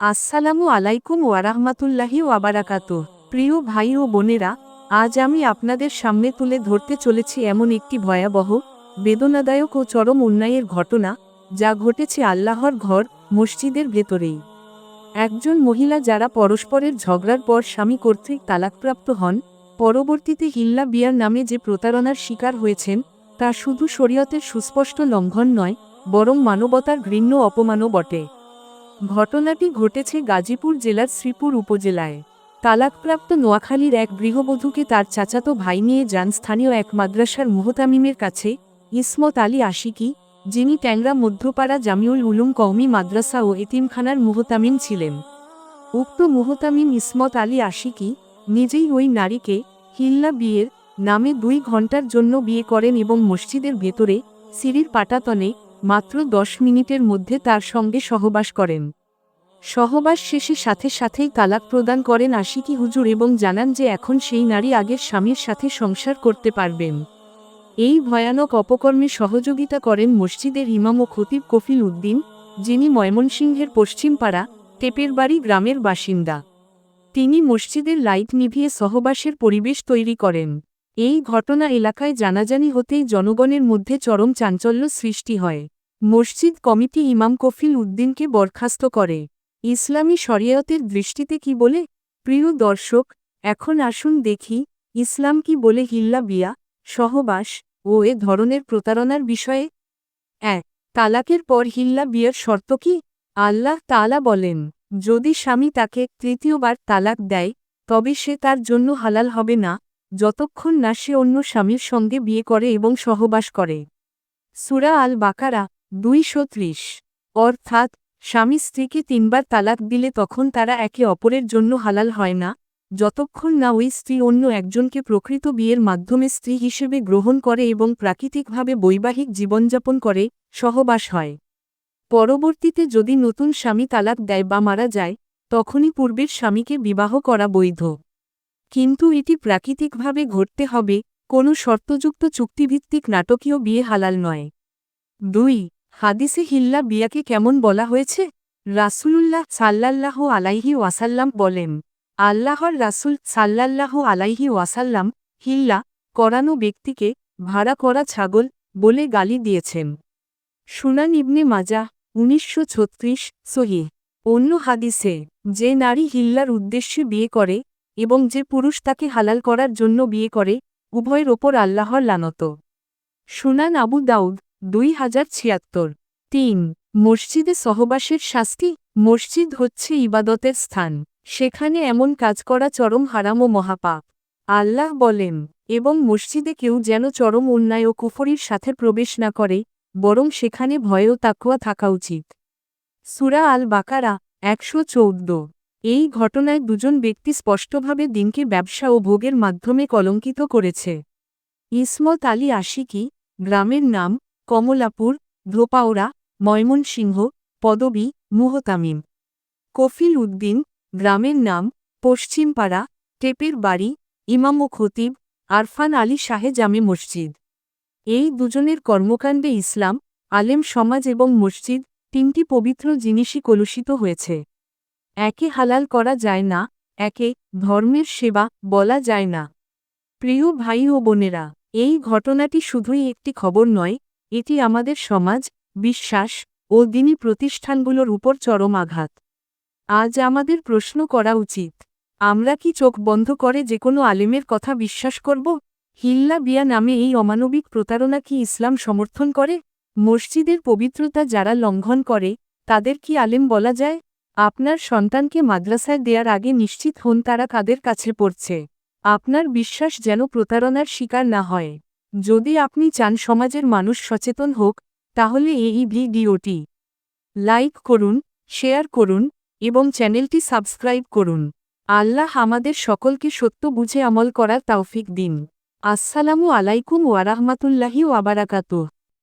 আসসালামু আলাইকুম ওয়ারাহমাতুল্লাহি ওয়াবারাকাত প্রিয় ভাই ও বোনেরা, আজ আমি আপনাদের সামনে তুলে ধরতে চলেছি এমন একটি ভয়াবহ, বেদনাদায়ক ও চরম অন্যায়ের ঘটনা, যা ঘটেছে আল্লাহর ঘর, মসজিদের ভেতরেই। একজন মহিলা যারা পরস্পরের ঝগড়ার পর স্বামী কর্তৃক তালাকপ্রাপ্ত হন, পরবর্তীতে হিল্লা বিয়ার নামে যে প্রতারণার শিকার হয়েছেন, তা শুধু শরীয়তের সুস্পষ্ট লঙ্ঘন নয়, বরং মানবতার ঘৃণ্য অপমানও বটে। ঘটনাটি ঘটেছে গাজীপুর জেলার শ্রীপুর উপজেলায়। তালাকপ্রাপ্ত নোয়াখালীর এক গৃহবধূকে তার চাচাতো ভাই নিয়ে যান স্থানীয় এক মাদ্রাসার মুহতামিমের কাছে, ইসমত আলী আশিকি, যিনি ট্যাংরা মধ্যপাড়া জামিউল উলুম কওমি মাদ্রাসা ও এতিমখানার মুহতামিম ছিলেন। উক্ত মুহতামিম ইসমত আলী আশিকি নিজেই ওই নারীকে হিল্লা বিয়ের নামে দুই ঘণ্টার জন্য বিয়ে করেন এবং মসজিদের ভেতরে, সিঁড়ির পাটাতনে মাত্র দশ মিনিটের মধ্যে তার সঙ্গে সহবাস করেন। সহবাস শেষে সাথে সাথেই তালাক প্রদান করেন আশিকি হুজুর এবং জানান যে এখন সেই নারী আগের স্বামীর সাথে সংসার করতে পারবেন। এই ভয়ানক অপকর্মে সহযোগিতা করেন মসজিদের ইমাম ও খতিব কফিল উদ্দিন, যিনি ময়মনসিংহের পশ্চিমপাড়া টেপের বাড়ি গ্রামের বাসিন্দা। তিনি মসজিদের লাইট নিভিয়ে সহবাসের পরিবেশ তৈরি করেন। এই ঘটনা এলাকায় জানাজানি হতেই জনগণের মধ্যে চরম চাঞ্চল্য সৃষ্টি হয়। মসজিদ কমিটি ইমাম কফিল উদ্দিনকে বরখাস্ত করে। ইসলামী শরিয়তের দৃষ্টিতে কি বলে? প্রিয় দর্শক, এখন আসুন দেখি ইসলাম কি বলে হিল্লা, বিয়া, সহবাস ও এ ধরনের প্রতারণার বিষয়ে। এক তালাকের পর হিল্লা, বিয়ের শর্ত কি? আল্লাহ তালা বলেন, যদি স্বামী তাকে তৃতীয়বার তালাক দেয়, তবে সে তার জন্য হালাল হবে না। যতক্ষণ না সে অন্য স্বামীর সঙ্গে বিয়ে করে এবং সহবাস করে। সুরা আল বাকারা দুইশো ত্রিশ। অর্থাৎ, স্বামী স্ত্রীকে তিনবার তালাক দিলে তখন তারা একে অপরের জন্য হালাল হয় না। যতক্ষণ না ওই স্ত্রী অন্য একজনকে প্রকৃত বিয়ের মাধ্যমে স্ত্রী হিসেবে গ্রহণ করে এবং প্রাকৃতিকভাবে বৈবাহিক জীবনযাপন করে, সহবাস হয়। পরবর্তীতে যদি নতুন স্বামী তালাক দেয় বা মারা যায়, তখনই পূর্বের স্বামীকে বিবাহ করা বৈধ। কিন্তু এটি প্রাকৃতিকভাবে ঘটতে হবে, কোনো শর্তযুক্ত চুক্তিভিত্তিক নাটকীয় বিয়ে হালাল নয়। দুই, হাদিসে হিল্লা বিয়াকে কেমন বলা হয়েছে? রাসূলুল্লাহ সাল্লাল্লাহ আলাইহি ওয়াসাল্লাম বলেন, আল্লাহর রাসূল সাল্লাল্লাহ আলাইহি ওয়াসাল্লাম হিল্লা, করানো ব্যক্তিকে ভাড়া করা ছাগল বলে গালি দিয়েছেন। সুনান ইবনে মাজা উনিশশো ছত্রিশ, সহি। অন্য হাদিসে, যে নারী হিল্লার উদ্দেশ্যে বিয়ে করে এবং যে পুরুষ তাকে হালাল করার জন্য বিয়ে করে, উভয়ের ওপর আল্লাহর লানত। সুনান আবু দাউদ, দুই হাজার ছিয়াত্তর। তিন, মসজিদে সহবাসের শাস্তি, মসজিদ হচ্ছে ইবাদতের স্থান, সেখানে এমন কাজ করা চরম হারাম ও মহাপাপ। আল্লাহ বলেন, এবং মসজিদে কেউ যেন চরম অন্যায় ও কুফরির সাথে প্রবেশ না করে, বরং সেখানে ভয়েও তাকুয়া থাকা উচিত। সুরা আল বাকারা একশো চৌদ্দ। এই ঘটনায় দুজন ব্যক্তি স্পষ্টভাবে দিনকে ব্যবসা ও ভোগের মাধ্যমে কলঙ্কিত করেছে। ইসমত আলী আশিকি, গ্রামের নাম কমলাপুর ধোপাওড়া ময়মনসিংহ, পদবী, মুহতামিম। কফিল উদ্দিন, গ্রামের নাম পশ্চিমপাড়া, টেপের বাড়ি, ইমাম ও খতিব, আরফান আলী শাহে জামে মসজিদ। এই দুজনের কর্মকাণ্ডে ইসলাম, আলেম সমাজ এবং মসজিদ তিনটি পবিত্র জিনিসই কলুষিত হয়েছে। একে হালাল করা যায় না, একে ধর্মের সেবা বলা যায় না। প্রিয় ভাই ও বোনেরা, এই ঘটনাটি শুধুই একটি খবর নয়, এটি আমাদের সমাজ, বিশ্বাস ও দিনী প্রতিষ্ঠানগুলোর উপর চরম আঘাত। আজ আমাদের প্রশ্ন করা উচিত, আমরা কি চোখ বন্ধ করে যে কোনো আলেমের কথা বিশ্বাস করব? হিল্লা বিয়া নামে এই অমানবিক প্রতারণা কি ইসলাম সমর্থন করে? মসজিদের পবিত্রতা যারা লঙ্ঘন করে, তাদের কি আলেম বলা যায়? আপনার সন্তানকে মাদ্রাসায় দেওয়ার আগে নিশ্চিত হন তারা কাদের কাছে পড়ছে। আপনার বিশ্বাস যেন প্রতারণার শিকার না হয়। যদি আপনি চান সমাজের মানুষ সচেতন হোক, তাহলে এই ভিডিওটি লাইক করুন, শেয়ার করুন, এবং চ্যানেলটি সাবস্ক্রাইব করুন। আল্লাহ আমাদের সকলকে সত্য বুঝে আমল করার তৌফিক দিন। আসসালামু আলাইকুম ওয়ারাহমাতুল্লাহি ওয়াবারাকাতুহ